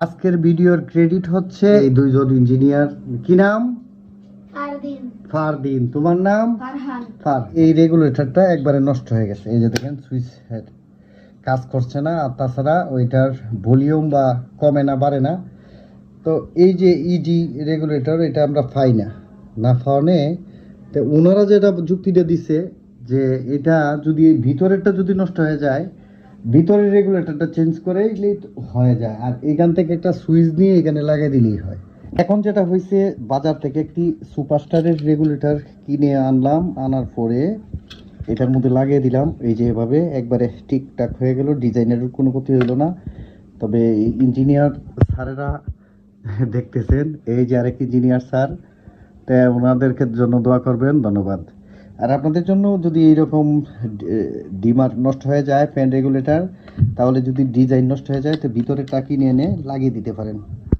আজকের ভিডিওর ক্রেডিট হচ্ছে এই দুইজন ইঞ্জিনিয়ার কি নাম? ফারদিন। তোমার নাম? ফার। এই রেগুলেটরটা একবারে নষ্ট হয়ে গেছে। এই যে দেখেন সুইচ হেড কাজ করছে না আর তাছাড়া ওইটার ভলিউম বা কমে না বাড়ে না। তো এই যে ইডি রেগুলেটর এটা আমরা পাই না। না পাওয়ানে তো ওনারা যেটা যুক্তিটা দিছে যে এটা যদি ভিতরেরটা যদি নষ্ট হয়ে যায় ভিতরের রেগুলেটরটা চেঞ্জ করে হয়ে যায়। আর এখান থেকে একটা সুইচ নিয়ে এখানে লাগিয়ে দিলেই হয়। এখন যেটা হয়েছে বাজার থেকে একটি সুপারস্টারের রেগুলেটর কিনে আনলাম, আনার পরে এটার মধ্যে লাগিয়ে দিলাম। এই যে এভাবে একবারে ঠিকঠাক হয়ে গেল ডিজাইনের কোনো ক্ষতি হইল না। তবে ইঞ্জিনিয়ার স্যারেরা দেখতেছেন, এই যে আরেক ইঞ্জিনিয়ার স্যার, তা ওনাদেরকে জন্য দোয়া করবেন, ধন্যবাদ। আর আপনাদের জন্য যদি এইরকম ডিমার নষ্ট হয়ে যায় ফ্যান রেগুলেটর তাহলে যদি ডিজাইন নষ্ট হয়ে যায়, তো ভিতরে টাকি নিয়ে এনে লাগিয়ে দিতে পারেন।